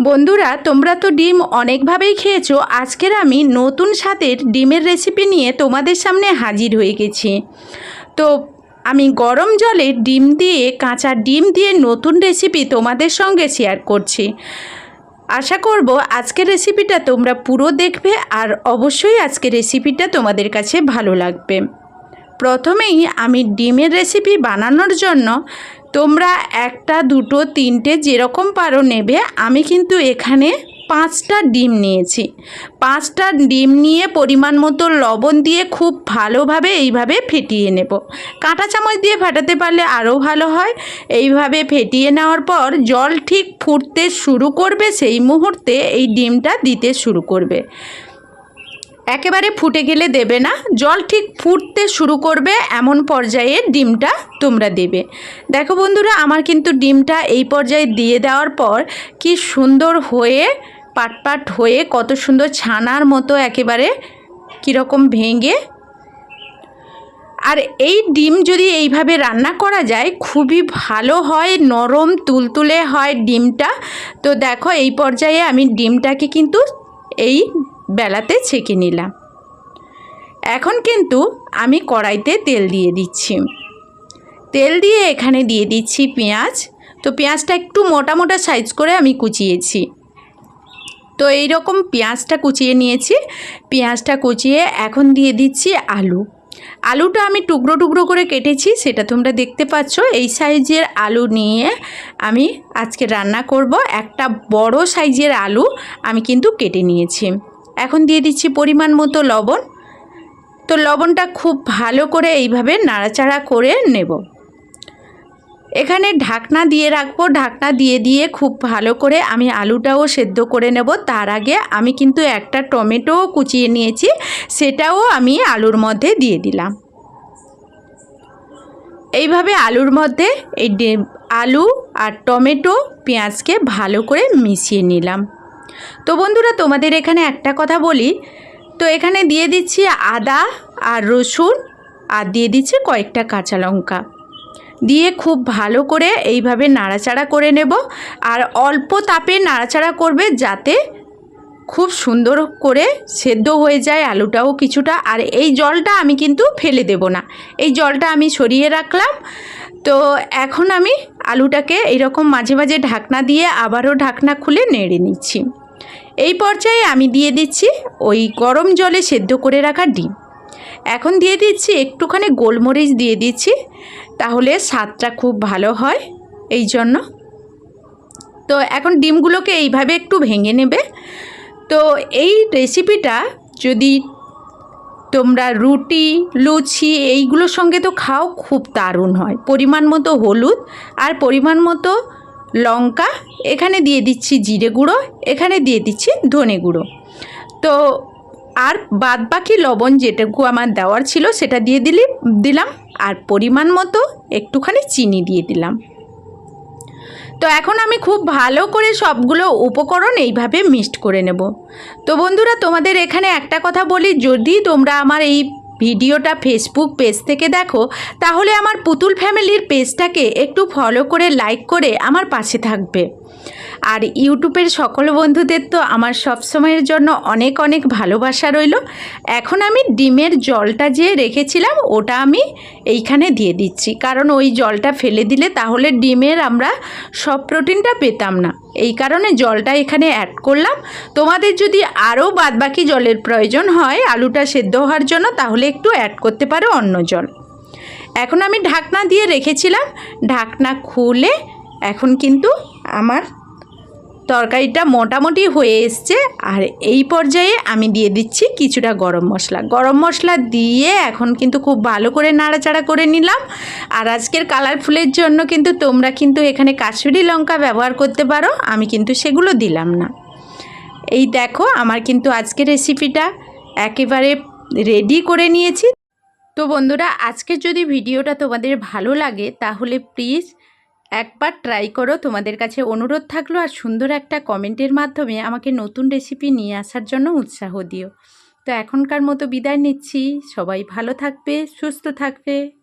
বন্ধুরা, তোমরা তো ডিম অনেকভাবেই খেয়েছো। আজকের আমি নতুন স্বাদের ডিমের রেসিপি নিয়ে তোমাদের সামনে হাজির হয়ে গেছি। তো আমি গরম জলে ডিম দিয়ে, কাঁচা ডিম দিয়ে নতুন রেসিপি তোমাদের সঙ্গে শেয়ার করছি। আশা করব আজকের রেসিপিটা তোমরা পুরো দেখবে আর অবশ্যই আজকের রেসিপিটা তোমাদের কাছে ভালো লাগবে। প্রথমেই আমি ডিমের রেসিপি বানানোর জন্য তোমরা একটা, দুটো, তিনটে যেরকম পারো নেবে, আমি কিন্তু এখানে পাঁচটা ডিম নিয়েছি। পাঁচটা ডিম নিয়ে পরিমাণ মতো লবণ দিয়ে খুব ভালোভাবে এইভাবে ফেটিয়ে নেব। কাঁটা চামচ দিয়ে ফাটাতে পারলে আরও ভালো হয়। এইভাবে ফেটিয়ে নেওয়ার পর জল ঠিক ফুটতে শুরু করবে, সেই মুহূর্তে এই ডিমটা দিতে শুরু করবে। একেবারে ফুটে গেলে দেবে না। জল ঠিক ফুটতে শুরু করবে এমন পর্যায়ে ডিমটা তোমরা দেবে। দেখো বন্ধুরা, আমার কিন্তু ডিমটা এই পর্যায়ে দিয়ে দেওয়ার পর কি সুন্দর হয়ে পাট পাট হয়ে কত সুন্দর ছানার মতো একেবারে কীরকম ভেঙে। আর এই ডিম যদি এইভাবে রান্না করা যায়, খুবই ভালো হয়, নরম তুলতুলে হয় ডিমটা। তো দেখো, এই পর্যায়ে আমি ডিমটাকে কিন্তু এই বেলাতে ছেঁকে নিলাম। এখন কিন্তু আমি কড়াইতে তেল দিয়ে দিচ্ছি। তেল দিয়ে এখানে দিয়ে দিচ্ছি পেঁয়াজ। তো পেঁয়াজটা একটু মোটা মোটা সাইজ করে আমি কুচিয়েছি। তো এই রকম পেঁয়াজটা কুচিয়ে নিয়েছি। পেঁয়াজটা কুচিয়ে এখন দিয়ে দিচ্ছি আলু। আলুটা আমি টুকরো টুকরো করে কেটেছি, সেটা তোমরা দেখতে পাচ্ছ। এই সাইজের আলু নিয়ে আমি আজকে রান্না করব। একটা বড় সাইজের আলু আমি কিন্তু কেটে নিয়েছি। এখন দিয়ে দিচ্ছি পরিমাণ মতো লবণ। তো লবণটা খুব ভালো করে এইভাবে নাড়াচাড়া করে নেব। এখানে ঢাকনা দিয়ে রাখব। ঢাকনা দিয়ে দিয়ে খুব ভালো করে আমি আলুটাও সেদ্ধ করে নেব। তার আগে আমি কিন্তু একটা টমেটোও কুচিয়ে নিয়েছি। সেটাও আমি আলুর মধ্যে দিয়ে দিলাম। এইভাবে আলুর মধ্যে এই আলু আর টমেটো পেঁয়াজকে ভালো করে মিশিয়ে নিলাম। তো বন্ধুরা, তোমাদের এখানে একটা কথা বলি। তো এখানে দিয়ে দিচ্ছি আদা আর রসুন আর দিয়ে দিচ্ছি কয়েকটা কাঁচা লঙ্কা। দিয়ে খুব ভালো করে এইভাবে নাড়াচাড়া করে নেব আর অল্প তাপে নাড়াচাড়া করবে যাতে খুব সুন্দর করে সেদ্ধ হয়ে যায় আলুটাও কিছুটা। আর এই জলটা আমি কিন্তু ফেলে দেব না। এই জলটা আমি সরিয়ে রাখলাম। তো এখন আমি আলুটাকে এইরকম মাঝে মাঝে ঢাকনা দিয়ে আবারও ঢাকনা খুলে নেড়ে নিচ্ছি। এই পর্যায়ে আমি দিয়ে দিচ্ছি ওই গরম জলে সেদ্ধ করে রাখা ডিম। এখন দিয়ে দিচ্ছি একটুখানি গোলমরিচ দিয়ে দিচ্ছি, তাহলে স্বাদটা খুব ভালো হয় এই জন্য। তো এখন ডিমগুলোকে এইভাবে একটু ভেঙে নেবে। তো এই রেসিপিটা যদি তোমরা রুটি, লুচি এইগুলোর সঙ্গে তো খাও, খুব দারুণ হয়। পরিমাণ মতো হলুদ আর পরিমাণ মতো লঙ্কা, এখানে দিয়ে দিচ্ছি জিরে গুঁড়ো, এখানে দিয়ে দিচ্ছি ধনে গুঁড়ো। তো আর বাদ বাকি লবণ যেটুকু আমার দেওয়ার ছিল সেটা দিয়ে দিলি, দিলাম। আর পরিমাণ মতো একটুখানি চিনি দিয়ে দিলাম। তো এখন আমি খুব ভালো করে সবগুলো উপকরণ এইভাবে মিক্সড করে নেব। তো বন্ধুরা, তোমাদের এখানে একটা কথা বলি, যদি তোমরা আমার এই ভিডিওটা ফেসবুক পেজ থেকে দেখো, তাহলে আমার পুতুল ফ্যামিলির পেজটাকে একটু ফলো করে লাইক করে আমার পাশে থাকবে। আর ইউটিউবের সকল বন্ধুদের তো আমার সব সময়ের জন্য অনেক অনেক ভালোবাসা রইল। এখন আমি ডিমের জলটা যে রেখেছিলাম, ওটা আমি এইখানে দিয়ে দিচ্ছি। কারণ ওই জলটা ফেলে দিলে তাহলে ডিমের আমরা সব প্রোটিনটা পেতাম না। এই কারণে জলটা এখানে অ্যাড করলাম। তোমাদের যদি আরও বাদবাকি জলের প্রয়োজন হয়, আলুটা সেদ্ধ হওয়ার জন্য, তাহলে একটু অ্যাড করতে পারো অন্য জল। এখন আমি ঢাকনা দিয়ে রেখেছিলাম। ঢাকনা খুলে এখন কিন্তু আমার তরকারিটা মোটামুটি হয়ে এসছে, আর এই পর্যায়ে আমি দিয়ে দিচ্ছি কিছুটা গরম মশলা। গরম মশলা দিয়ে এখন কিন্তু খুব ভালো করে নাড়াচাড়া করে নিলাম, আর আজকের কালারফুলের জন্য কিন্তু তোমরা কিন্তু এখানে কাশ্মীরি লঙ্কা ব্যবহার করতে পারো, আমি কিন্তু সেগুলো দিলাম না। এই দেখো আমার কিন্তু আজকের রেসিপিটা একেবারে রেডি করে নিয়েছি। তো বন্ধুরা, আজকের যদি ভিডিওটা তোমাদের ভালো লাগে তাহলে প্লিজ একবার ট্রাই করো, তোমাদের কাছে অনুরোধ থাকল আর সুন্দর একটা কমেন্টের মাধ্যমে আমাকে নতুন রেসিপি নিয়ে আসার জন্য উৎসাহ দিও। তো এখনকার মতো বিদায় নিচ্ছি, সবাই ভালো থাকবে, সুস্থ থাকবে।